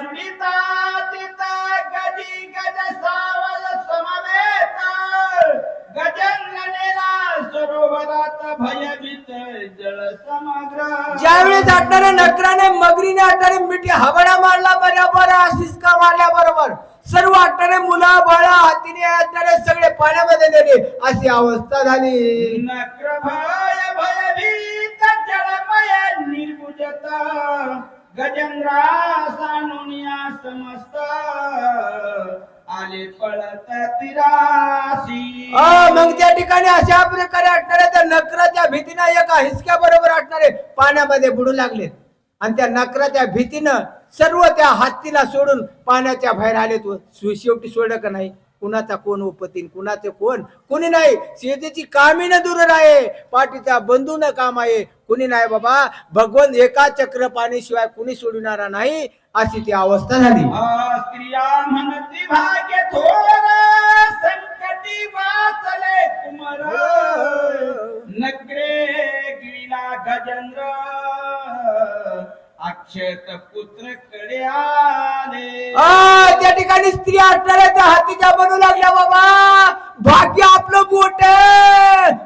सुनीता तिता गजी गज सावल समवेत. गजंगनेला सरोवरात भयभीत जळ समग्र. ज्यावेळेस आटणाऱ्या नकराने मगरीने आटणारे मिठी हवडा मारला बरोबर शिस्का मारल्या बरोबर सर्व आटणारे मुला बाळा हातीने आटणारे सगळे पाण्यामध्ये गेले अशी अवस्था झाली. नक्र भय भयभीत जळमय निर्भुजत गजेंद्रा सानुनिया समस्त. आले पळत तिराशी मग त्या ठिकाणी अशा प्रकारे अटणारे त्या नकराच्या भीतीनं एका हिसक्या बरोबर अटणारे पाण्यामध्ये बुडू लागलेत आणि त्या नकराच्या भीतीनं सर्व त्या हत्तीला सोडून पाण्याच्या बाहेर आले. तो शेवटी सोडलं का नाही? कुणाचा कोण उपतीन कुणाचे कोण? कुणी नाही. शेतीची कामी न दूर आहे. पाठीचा बंधू न काम आहे कुणी नाही बाबा. भगवंत एका चक्र पाणीशिवाय कुणी सोडणारा नाही अशी ती अवस्था झाली. गिळला गजेंद्र अक्षत पुत्रकडे आले. आ, त्या ठिकाणी स्त्री असणाऱ्या त्या हातीच्या बनू लागल्या बाबा. भाग्य आपलं बोट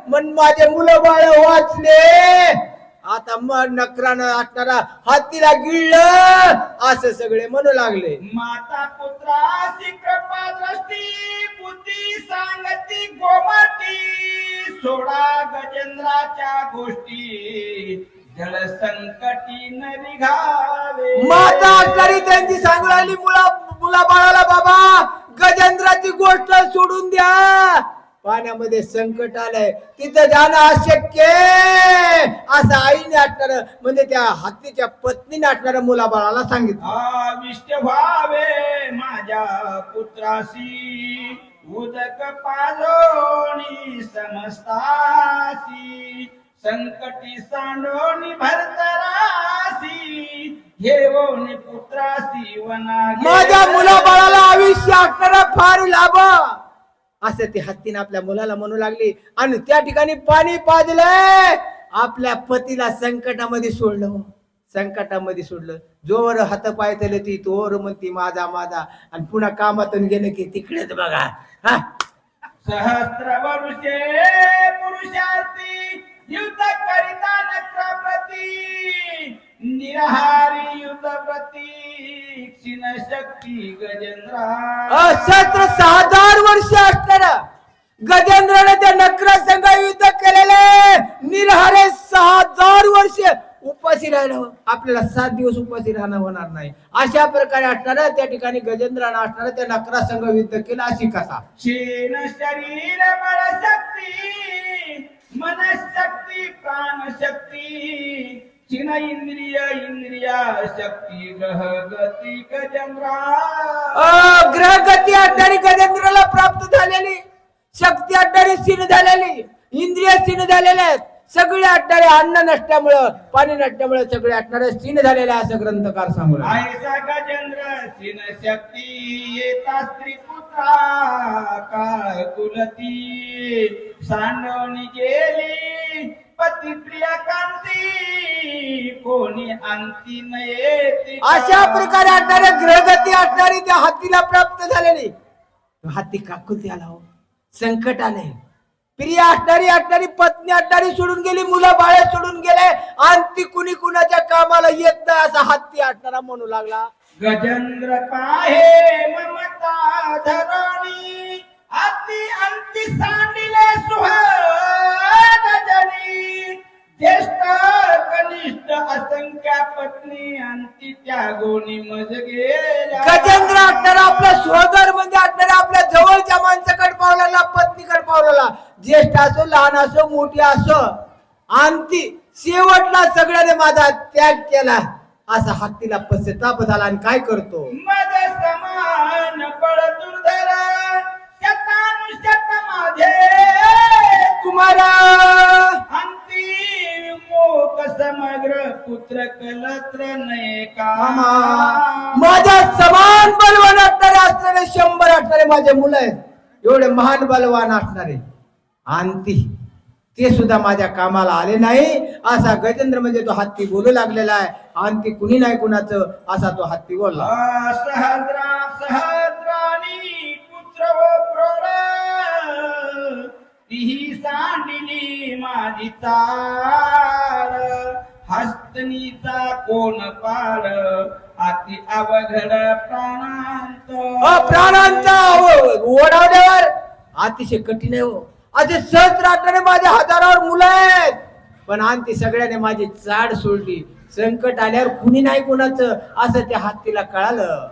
मन माझे मुलं बाळ वाचले. आता मग नकरानं असणारा हातीला गिळलं. असं सगळे म्हणू लागले. माता पुत्रासी कृपा दृष्टी बुद्धी सांगती गोमती. सोडा गजेंद्राच्या गोष्टी. जळ संकटी न निघावे. माता असणारी त्यांची सांगू लागली मुला मुला बाळाला बाबा गजेंद्राची गोष्ट सोडून द्या. पाण्यामध्ये संकट आलंय. तिथं जाणं अशक्य असं आईने आटणार म्हणजे त्या हत्तीच्या पत्नीने आटणार मुला बाळाला सांगितलं व्हावे माझ्या पुत्राशी. उदक पालोणी समस्तासी संकटी सांडोनी भरतरासी घेऊन पुत्रासी वना माझ्या मुला बाळाला आयुष्य आटणारा फार लाभ असं ते हत्तीने आपल्या मुलाला म्हणू लागली आणि त्या ठिकाणी पाणी पाजलंय आपल्या पतीला संकटामध्ये सोडलं. संकटामध्ये सोडलं. जोवर हात पाय तले ती तोवर म्हणती माझा माझा. आणि पुन्हा कामातून गेलं की तिकडेच बघा. हा. सहस्त्र वर्षे पुरुषार्थी युद्ध करिता नक्रप्रती निरहारी युद्ध प्रती क्षीण शक्ती गजेंद्रा सत्र सहा हजार वर्ष असणारा गजेंद्राने त्या नकरा संघ युद्ध केलेले. निरहारे सहा हजार वर्ष उपाशी राहिलं आपल्याला सात दिवस उपाशी राहणं होणार नाही. अशा प्रकारे असणारा त्या ठिकाणी गजेंद्रानं असणारा त्या नकरा संघ युद्ध केलं अशी कथा. क्षीण शरीर बळ शक्ती मनशक्ती प्राण शक्ती क्षीण इंद्रिय इंद्रिया शक्ती ग्रह गती गजेंद्रा. अ, ग्रहगती असणारी गजेंद्राला प्राप्त झालेली शक्ती असणारी सीन झालेली इंद्रिय सीन झालेल्या आहेत. सगळे असणारे अन्न नसल्यामुळं पाणी नसल्यामुळे सगळे असणारे सीन झालेले असं ग्रंथकार सांगू कुलती. सांडवणी गेली पती प्रिया कांती कोणी अंती न येती अशा प्रकारे असणारे ग्रहगती असणारी त्या हातीला प्राप्त झालेली. हाती काकुती आला हो? संकट आले प्रिया असणारी असणारी पत्नी असणारी सोडून गेली मुलं बाळे सोडून गेले आणि ती कुणी कुणाच्या कामाला येत नाही असा हत्ती असणारा म्हणू लागला. गजेंद्र पाहे ममता धरणी अति अंती सांडिले सुहाग जनी. ज्येष्ठ कनिष्ठ असंख्या पत्नी अंती त्यागोनी मज गेल्या. गजेंद्र असणारा आपला सोदर म्हणजे असणारा आपल्या जवळच्या माणसाकडे पावलेला पत्नीकडे पावलेला ज्येष्ठ असो लहान असो मोठी असो आणि शेवटला सगळ्याने माझा त्याग केला. असा हत्तीला पश्चाताप झाला आणि काय करतो? समग्र पुत्र कलत्र माझ्या समान बलवान असणारे असणारे शंभर असणारे माझे मुलं आहेत. एवढे महान बलवान असणारे. आणि ती सुद्धा माझ्या कामाला आले नाही. असा गजेंद्र म्हणजे तो हत्ती बोलू लागलेला आहे. आणि ती कुणी नाही कुणाचं? असा तो हत्ती बोलला. सांडिली माझी तार हस्तनीचा कोण पाळ अति अवघड प्राणांत. ओ- ओढावल्यावर. अतिशय कठीण आहे हो. असे सहज राहणारे माझ्या हजारावर मुलं आहेत. पण आणखी सगळ्याने माझी चाड सोडली. संकट आल्यावर कुणी नाही कुणाचं असं त्या हत्तीला कळालं.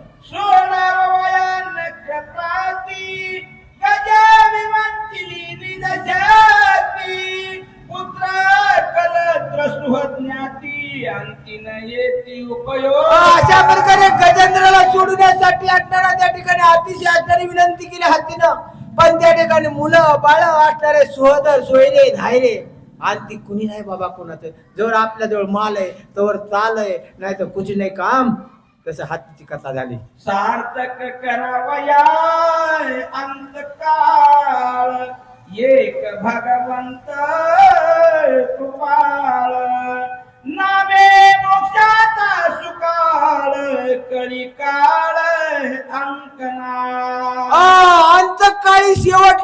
अशा प्रकारे गजेंद्राला सोडण्यासाठी असणारा त्या ठिकाणी अतिशय असणारी विनंती केली हत्तीनं. पण त्या ठिकाणी मुलं बाळ असणारे सुहदर सोयरे धायरे. आणि ती कुणी नाही बाबा कोणाचं? जवळ आपल्या जवळ माल आहे तोवर चाल आहे नाही तर कुछ नाही काम. तसं हत्तीची कथा झाली. सार्थक करावया अंतकाळ एक भगवंत कृपाळ नावे मोक्षाचा सुकाळ कळी अंकना आ,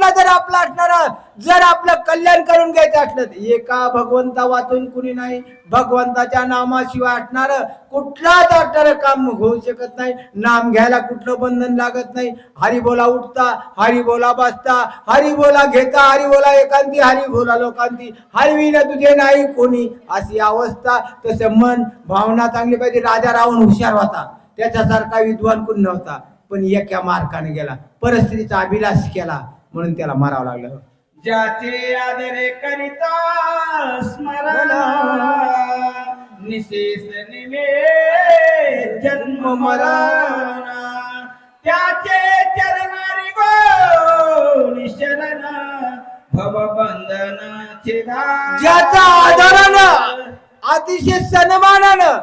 शेवटला जर आपला असणारा जर आपलं कल्याण करून घ्यायचं असलं तर एका भगवंता वाचून कुणी नाही. भगवंताच्या नामाशिवाय असणार कुठलाच असणार काम होऊ शकत नाही. नाम घ्यायला कुठलं बंधन लागत नाही. हरी बोला उठता हरी बोला बसता हरी बोला घेता हरी बोला एकांती हरी बोला लोकांती. हरविना तुझे नाही कोणी. अशी अवस्था तसं मन भावना चांगली पाहिजे. राजा रावण हुशार होता. त्याच्यासारखा विद्वान कोण नव्हता. पण एका मार्काने गेला. परिस्थितीचा अभिलाष केला. म्हणून त्याला मारावं लागलं. ज्याचे आदरे करिता स्मरण निशेष निमे जन्म मरण. त्याचे चरणारी गो निशरण भव बंधन ज्याचा आदरानं अतिशय सन्मानानं